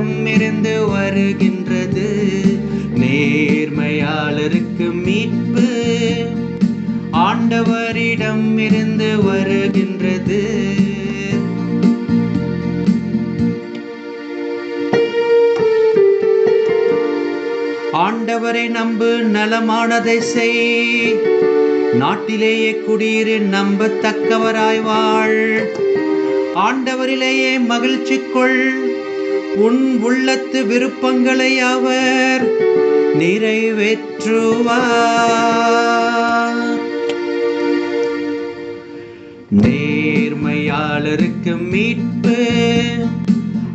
இருந்து வருகின்றது. நேர்மையாளருக்கு மீட்பு ஆண்டவரிடம் இருந்து வருகின்றது. ஆண்டவரை நம்பு நலமானதை செய். நாட்டிலேயே குடியிரு நம்பத்தக்கவராய் வாழ். ஆண்டவரிலேயே மகிழ்ச்சி கொள். உன் உள்ளத்து விருப்பங்களை அவர் நிறைவேற்றுவார். நேர்மையாளருக்கு மீட்பு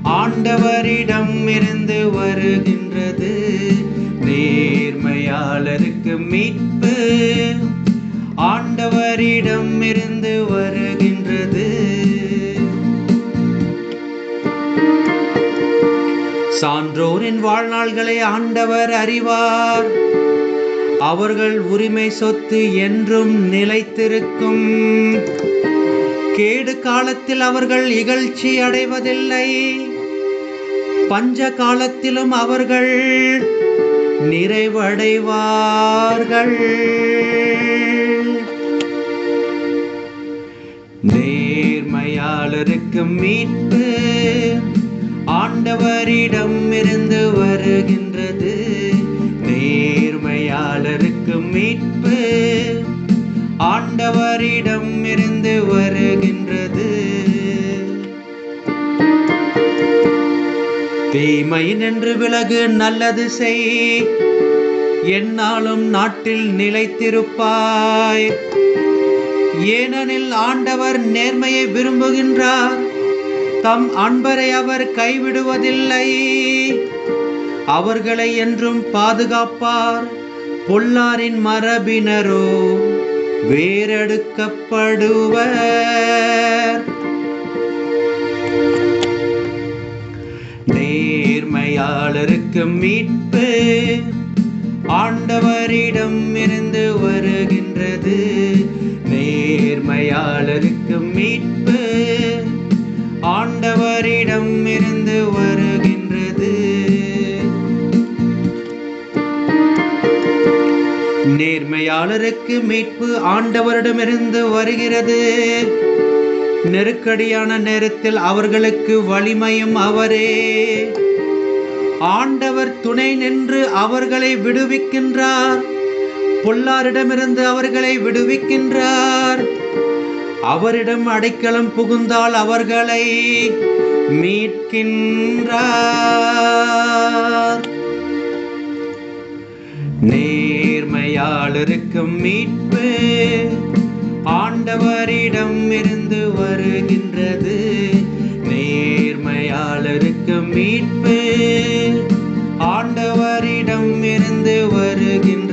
ஆண்டவரிடம் இருந்து வருகின்றது. நேர்மையாளருக்கு மீட்பு ஆண்டவரிடம் இருந்து வருகின்றது. சான்றோரின் வாழ்நாள்களை ஆண்டவர் அறிவார். அவர்கள் உரிமை சொத்து என்றும் நிலைத்திருக்கும். கேடு காலத்தில் அவர்கள் இகழ்ச்சி அடைவதில்லை. பஞ்ச காலத்திலும் அவர்கள் நிறைவடைவார்கள். நேர்மையாளருக்கு மீட்பு ஆண்டவரிடம் இருந்து வருகின்றது. நேர்மையாளருக்கு மீட்பு. ஆண்டவரிடம் இருந்து வருகின்றது. தீமை நின்று விலகு நல்லது செய். என்னாலும் நாட்டில் நிலைத்திருப்பாய். ஏனெனில் ஆண்டவர் நேர்மையை விரும்புகின்றார். தம் அன்பரை அவர் கைவிடுவதில்லை. அவர்களை என்றும் பாதுகாப்பார் பொல்லாரின் மரபினரோ வேறெடுக்கப்படுவர். நேர்மையாளருக்கு மீட்பு ஆண்டவரிடம் இருந்து வருகின்றது. நேர்மையாளருக்கு மீட்பு ஆண்டவரிடம் இருந்து வருகின்றது. நேர்மையாளருக்கு மீட்பு ஆண்டவரிடமிருந்து வருகிறது. நெருக்கடியான நேரத்தில் அவர்களுக்கு வலிமையும் அவரே. ஆண்டவர் துணை நின்று அவர்களை விடுவிக்கின்றார். பொல்லாரிடமிருந்து அவர்களை விடுவிக்கின்றார். அவரிடம் அடைக்கலம் புகுந்தால் அவர்களை மீட்கின்றார். நேர்மையாளருக்கும் மீட்பு ஆண்டவரிடம் இருந்து வருகின்றது. நேர்மையாளருக்கு மீட்பு ஆண்டவரிடம் இருந்து வருகின்ற